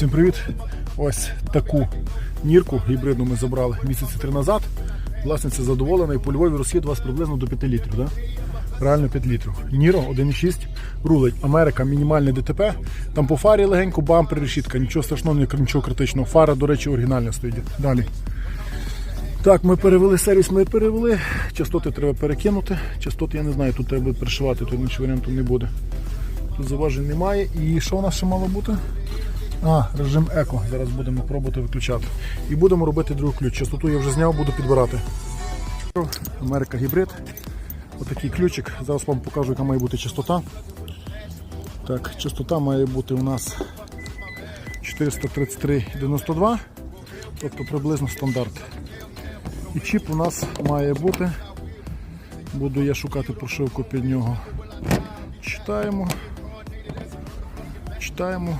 Всім привіт! Ось таку нірку гібридну ми забрали місяці три назад. Власниця задоволена і по Львові розхід у вас приблизно до 5 літрів. Да? Реально 5 літрів. Ніро 1,6 рулить. Америка мінімальне ДТП. Там по фарі легенько, бампер, решітка. Нічого страшного, нічого критичного. Фара, до речі, оригінальна стоїть. Далі. Так, ми перевели сервіс, ми перевели. Частоти треба перекинути. Частоти я не знаю, тут треба пришивати, тут нічого варіанту не буде. Тут заважень немає. І що у нас ще мало бути? А, режим еко. Зараз будемо пробувати виключати. І будемо робити другий ключ. Частоту я вже зняв, буду підбирати. Америка гібрид. Отакий ключик. Зараз вам покажу, яка має бути частота. Так, частота має бути у нас 433,92, тобто приблизно стандарт. І чіп у нас має бути. Буду я шукати прошивку під нього. Читаємо. Читаємо